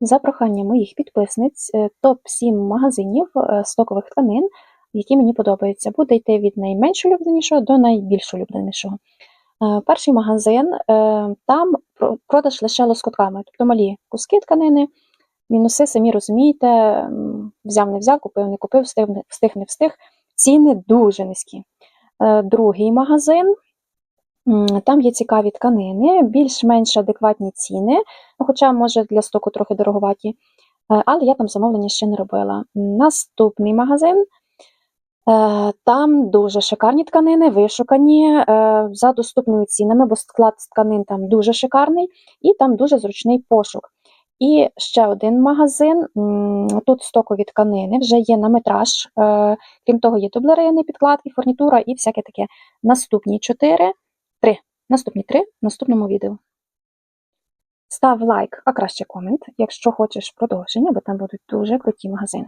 За проханням моїх підписниць, е, топ-7 магазинів е, стокових тканин, які мені подобаються. Буде йти від найменш улюбленішого до найбільш улюбленішого. Е, Перший магазин там про- продаж лише лоскутками, тобто малі куски тканини. Мінуси, самі розумієте, взяв, не взяв, купив, не купив, встиг, не- встиг. Ціни дуже низькі. Другий магазин. Там є цікаві тканини, більш-менш адекватні ціни, хоча, може, для стоку трохи дороговаті, Е, але я там замовлення ще не робила. Наступний магазин. Е, Там дуже шикарні тканини, вишукані е, за доступними цінами, бо склад тканин там дуже шикарний і там дуже зручний пошук. І ще один магазин. Тут стокові тканини, вже є на метраж. Крім того, є дублерини, підкладки, фурнітура і всяке таке. Наступні чотири, три. Наступні три в наступному відео. Став лайк, а краще комент, якщо хочеш продовження, бо там будуть дуже круті магазини.